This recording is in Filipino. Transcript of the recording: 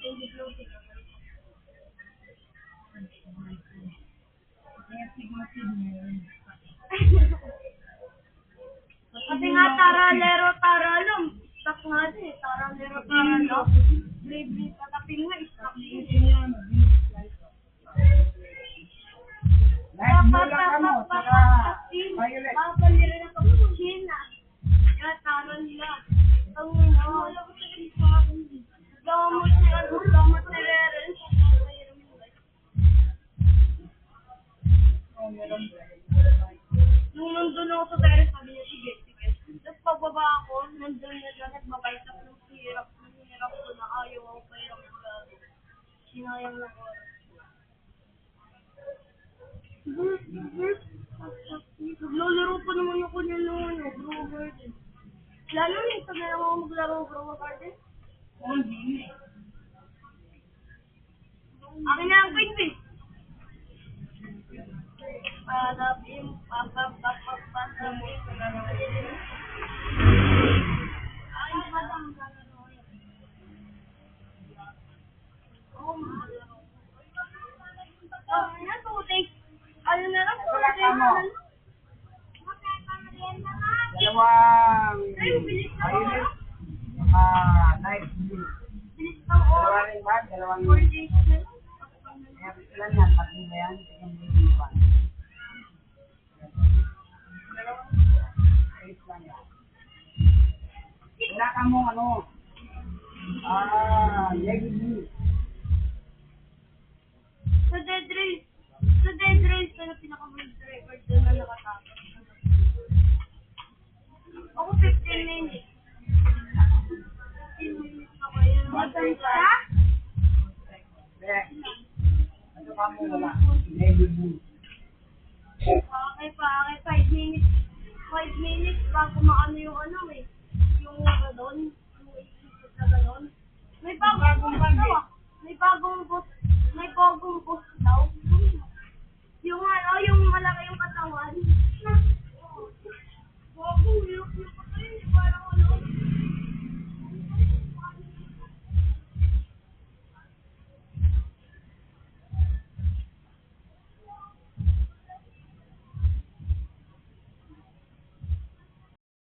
Kasi nga taralero taralo, stuck nga din eh. Taralero taralo. Baby, patapin nga, lang saka violet. Papalirin ako sa China. Kaya taro nila. Ang ina, Ako sa terrace, sabi niya, sige, sige. Tapos pagbaba ako, nandun na siya, nagbabay sa ng hirap. Ang hirap ko na ayaw ako pa yung gado. Sinayang na ko. Naglalaro pa naman ako niya nung ano, Grow Garden. Lalo nito na lang ako maglaro Grow Garden. Akin na ang queen Dalawang violet, saka light blue. Bilis ng Dalawa oras. rin ba? Dalawang days na. Tatlo ba yan? Tingnan mo yung iba. Ayos lang yan. Wala ka mong ano, ah, navy blue. Okay pa, okay, 5 minutes. 5 minutes bago maano yung ano eh. Yung doon, yung iisip na. May bagong bus daw. May bagong bus, may bagong bus daw.